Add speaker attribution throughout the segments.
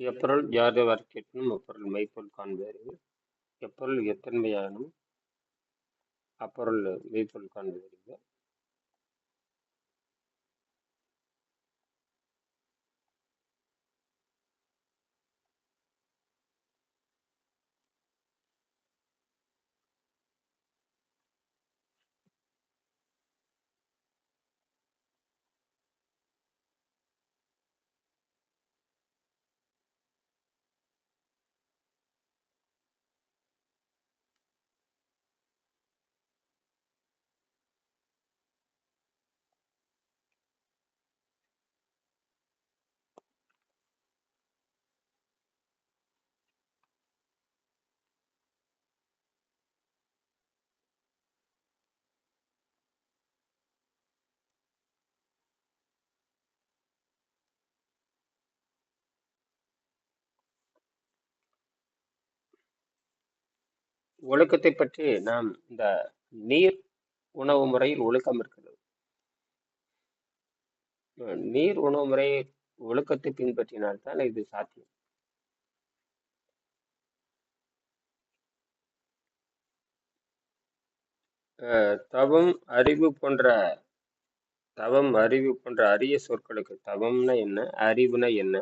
Speaker 1: எப்பொருள் யாரை கேட்பினும் அப்பொருள் மெய்ப்பொருள் காண்பேறு எப்பொருள் எத்தன்மையானும் அப்பொருள் மெய்ப்பொருள் காண்பது ஒழுக்கத்தை பற்றி நாம் இந்த நீர் உணவு முறையில் ஒழுக்கம் இருக்கிறது. நீர் உணவு முறை ஒழுக்கத்தை பின்பற்றினால்தான் இது சாத்தியம். அஹ் தவம் அறிவு போன்ற தவம் அறிவு போன்ற அரிய சொற்களுக்கு தவம்னா என்ன அறிவுனா என்ன?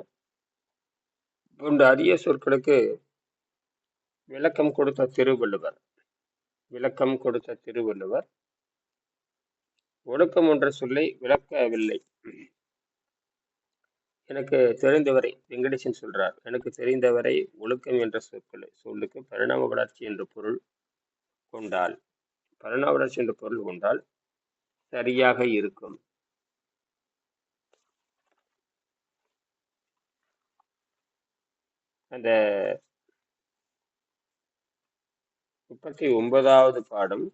Speaker 1: போன்ற அரிய சொற்களுக்கு விளக்கம் கொடுத்த திருவள்ளுவர். விளக்கம் கொடுத்த திருவள்ளுவர். ஒழுக்கம் என்ற சொல்லை விளக்கவில்லை. எனக்கு தெரிந்தவரை வெங்கடேசன் சொல்றார். எனக்கு தெரிந்தவரை ஒழுக்கம் என்ற சொற்களை சொல்லுக்கு பரிணாம வளர்ச்சி என்ற பொருள் கொண்டால் பரிணாம வளர்ச்சி என்ற பொருள் கொண்டால் சரியாக இருக்கும். அந்த முப்பத்தி ஒன்பதாவது பாடம்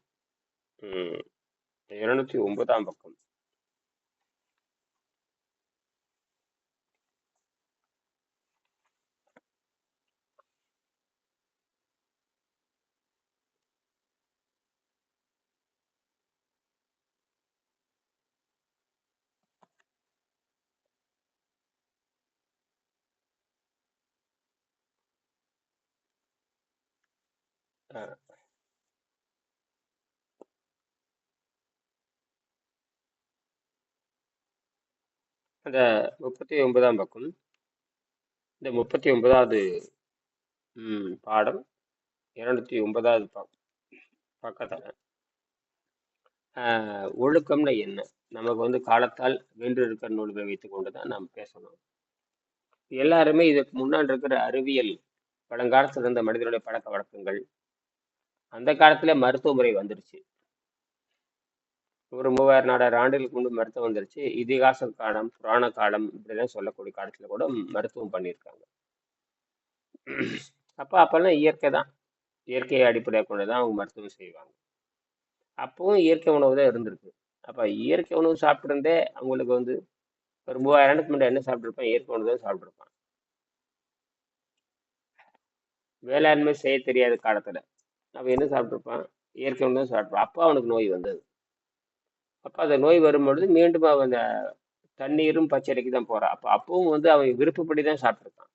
Speaker 1: இருநூத்தி ஒன்பதாம் பக்கம். அந்த முப்பத்தி ஒன்பதாம் பக்கம் இந்த முப்பத்தி ஒன்பதாவது பாடம் இரநூத்தி ஒன்பதாவது ப பக்கத்தில். ஒழுக்கம்னா என்ன? நமக்கு வந்து காலத்தால் வென்று இருக்கிற நூல்களை வைத்துக்கொண்டு தான் நாம் பேசணும். எல்லாருமே இதுக்கு முன்னாடி இருக்கிற அறிவியல் பழங்காலத்தில் இருந்த மனிதனுடைய பழக்க வழக்கங்கள் அந்த காலத்தில் மருத்துவ முறை வந்துருச்சு. ஒரு மூவாயிரம் நாலாயிரம் ஆண்டுகளுக்கு முன்பு மருத்துவம் வந்துருச்சு. இதிகாச காலம் புராண காலம் இப்படிலாம் சொல்லக்கூடிய காலத்துல கூட மருத்துவம் பண்ணியிருக்காங்க. அப்போ அப்பெல்லாம் இயற்கை தான். இயற்கையை அடிப்படையாக கொண்டு தான் அவங்க மருத்துவம் செய்வாங்க. அப்பவும் இயற்கை உணவு தான் இருந்திருக்கு. அப்போ இயற்கை உணவு சாப்பிட்ருந்தே அவங்களுக்கு வந்து ஒரு மூவாயிரம் ஆண்டுக்கு முன்னாடி என்ன சாப்பிட்ருப்பான் இயற்கை உணவு தான் சாப்பிட்ருப்பான் வேளாண்மை செய்ய தெரியாத காலத்தில். அவன் என்ன சாப்பிட்ருப்பான் இயற்கை உணவு தான் சாப்பிட்ருப்பான் அப்போ அவனுக்கு நோய் வந்தது. அப்போ அந்த நோய் வரும்பொழுது மீண்டும் அவன் அந்த தண்ணீரும் பச்சரிக்கு தான் போகிறான் அப்போ அப்பவும் வந்து அவன் விருப்பப்படி தான் சாப்பிட்ருக்கான்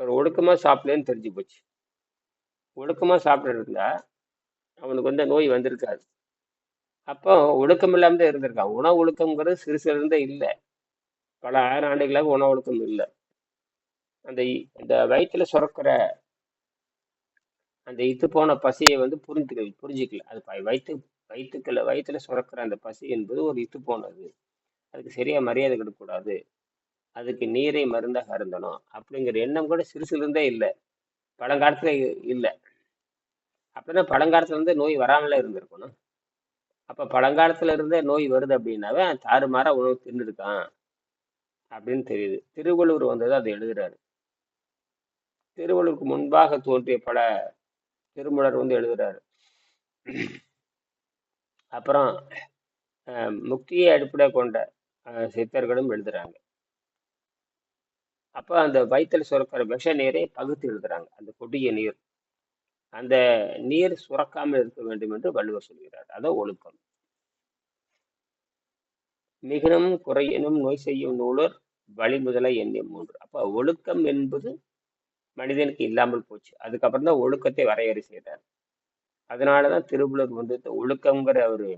Speaker 1: ஒரு ஒடுக்கமாக சாப்பிடலன்னு தெரிஞ்சு போச்சு. ஒடுக்கமாக சாப்பிட்டு இருந்தா அவனுக்கு வந்து நோய் வந்திருக்காது. அப்போ ஒழுக்கம் இல்லாமல் தான் இருந்திருக்கான். உணவு ஒழுக்கம்ங்கிறது சிறு சிறுந்தே இல்லை. பல ஆயிரம் ஆண்டுகளாக உணவு ஒழுக்கம் இல்லை. அந்த அந்த வயிற்றுல சுரக்கிற அந்த இத்து போன பசியை வந்து புரிஞ்சுக்கல புரிஞ்சுக்கல. அது வயிற்று வயிற்றுக்குள்ள வயிற்றுல சுரக்கிற அந்த பசி என்பது ஒரு இத்து போனது. அதுக்கு சரியா மரியாதை கொடுக்கக்கூடாது. அதுக்கு நீரை மருந்தாக அருந்தணும் அப்படிங்கிற எண்ணம் கூட சிறு இல்லை. பழங்காலத்துல இல்லை. அப்படின்னா பழங்காலத்துல இருந்து நோய் வராமலே இருந்திருக்கணும். அப்ப பழங்காலத்துல இருந்தே நோய் வருது அப்படின்னாவே அவன் தாறுமாறா உணவு தின்னுருக்கான் அப்படின்னு தெரியுது. திருவள்ளுவர் வந்தது அதை எழுதுறாரு. திருவள்ளுவருக்கு முன்பாக தோன்றிய பல திருமலர் வந்து எழுதுறாரு. அப்புறம் அஹ், முக்தியை அடிப்படையாக கொண்ட சித்தர்களும் எழுதுறாங்க. அப்ப அந்த வயிற்றுல சுரக்கிற விஷ நீரை பகுத்து எழுதுறாங்க. அந்த கொடிய நீர். அந்த நீர் சுரக்காமல் இருக்க வேண்டும் என்று வள்ளுவர் சொல்கிறார். அதோ ஒழுக்கம். மிகனும் குறையினும் நோய் செய்யும் நூலர் வழி முதலை எண்ணி மூன்று. அப்ப ஒழுக்கம் என்பது மனிதனுக்கு இல்லாமல் போச்சு. அதுக்கப்புறம் தான் ஒழுக்கத்தை வரையறை செய்தார். அதனாலதான் திருவள்ளுவர் வந்து இந்த ஒழுக்கங்கிற ஒரு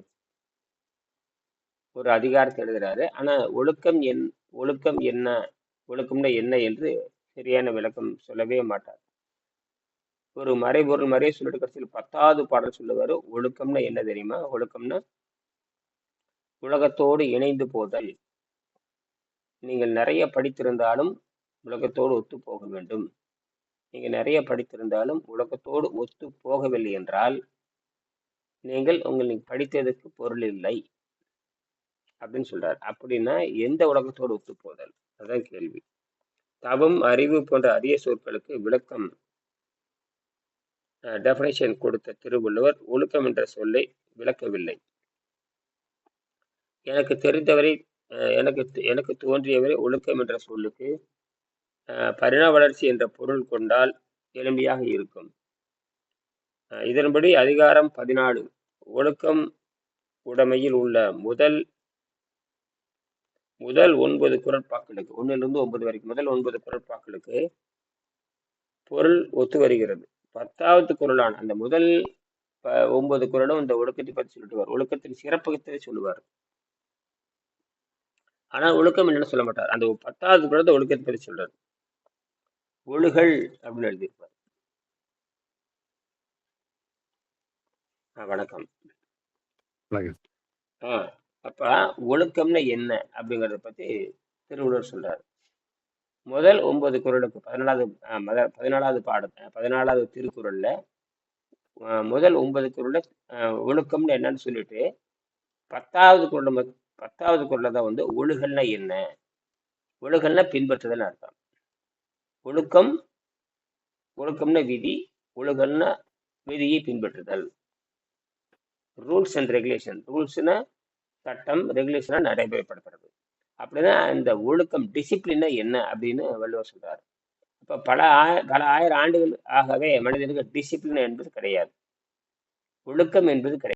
Speaker 1: ஒரு அதிகாரத்தை எழுதுறாரு. ஆனால் ஒழுக்கம் என் ஒழுக்கம் என்ன ஒழுக்கம்னா என்ன என்று சரியான விளக்கம் சொல்லவே மாட்டார். ஒரு மறைபொருள் மறைய சொல்லிட்டு கடைசியில் பத்தாவது பாடல் சொல்லுவார். ஒழுக்கம்னா என்ன தெரியுமா? ஒழுக்கம்னா உலகத்தோடு இணைந்து போதல். நீங்கள் நிறைய படித்திருந்தாலும் உலகத்தோடு ஒத்து போக வேண்டும். நீங்க நிறைய படித்திருந்தாலும் உலகத்தோடு ஒத்து போகவில்லை என்றால் நீங்கள் உங்களுக்கு படித்ததுக்கு பொருள் இல்லை அப்படின்னு சொல்றார். அப்படின்னா எந்த உலகத்தோடு ஒத்து போதல்? அதான் கேள்வி. தவம் அறிவு போன்ற அரிய சொற்களுக்கு விளக்கம் டெஃபனேஷன் கொடுத்த திருவள்ளுவர் ஒழுக்கம் என்ற சொல்லை விளக்கவில்லை. எனக்கு தெரிந்தவரை அஹ், எனக்கு எனக்கு தோன்றியவரை ஒழுக்கம் என்ற சொல்லுக்கு பரிணா பரிணாம வளர்ச்சி என்ற பொருள் கொண்டால் எளிமையாக இருக்கும். இதன்படி அதிகாரம் பதினாலு. ஒழுக்கம் உடைமையில் உள்ள முதல் முதல் ஒன்பது குரட்பாக்களுக்கு ஒன்னிலிருந்து ஒன்பது வரைக்கும் முதல் ஒன்பது குரட்பாக்களுக்கு பொருள் ஒத்து வருகிறது. பத்தாவது குரலான அந்த முதல் ப- ஒன்பது குரலும் இந்த ஒழுக்கத்தை பற்றி சொல்லிட்டு ஒழுக்கத்தின் சிறப்பகத்தை சொல்லுவார். ஆனால் ஒழுக்கம் என்னன்னு சொல்ல மாட்டார். அந்த பத்தாவது குரல் ஒழுக்கத்தை பற்றி சொல்றாரு. ஒழுகல் அப்படின்னு எழுதியிருப்பார். வணக்கம். ஆ அப்ப ஒழுக்கம்னா என்ன அப்படிங்கறத பத்தி திருவள்ளுவர் சொல்றாரு. முதல் ஒன்பது குறளுக்கு பதினாலாவது மத- பதினாலாவது பாட பதினாலாவது திருக்குறள்ல முதல் ஒன்பது ஆ, ஒழுக்கம்னு என்னன்னு சொல்லிட்டு பத்தாவது மத்- பத்தாவது குறள்ல தான் வந்து ஒழுகல்னா என்ன? ஒழுகல்னா பின்பற்றுதல் அர்த்தம். ஒழுக்கம் ஒழுக்கம்னா விதி ஒழுகல்னா விதியை பின்பற்றுதல். ரூல்ஸ் அண்ட் ரெகுலேஷன் ரூல்ஸ்னா சட்டம் ரெகுலேஷனா நடைமுறைப்படுத்துறது. அப்படின்னா இந்த ஒழுக்கம் டிசிப்ளினா என்ன அப்படின்னு வள்ளுவர் சொல்றாரு. அப்ப பல ஆய பல ஆயிரம் ஆண்டுகள் ஆகவே மனிதனுக்கு டிசிப்ளின் என்பது கிடையாது. ஒழுக்கம் என்பது கிடையாது.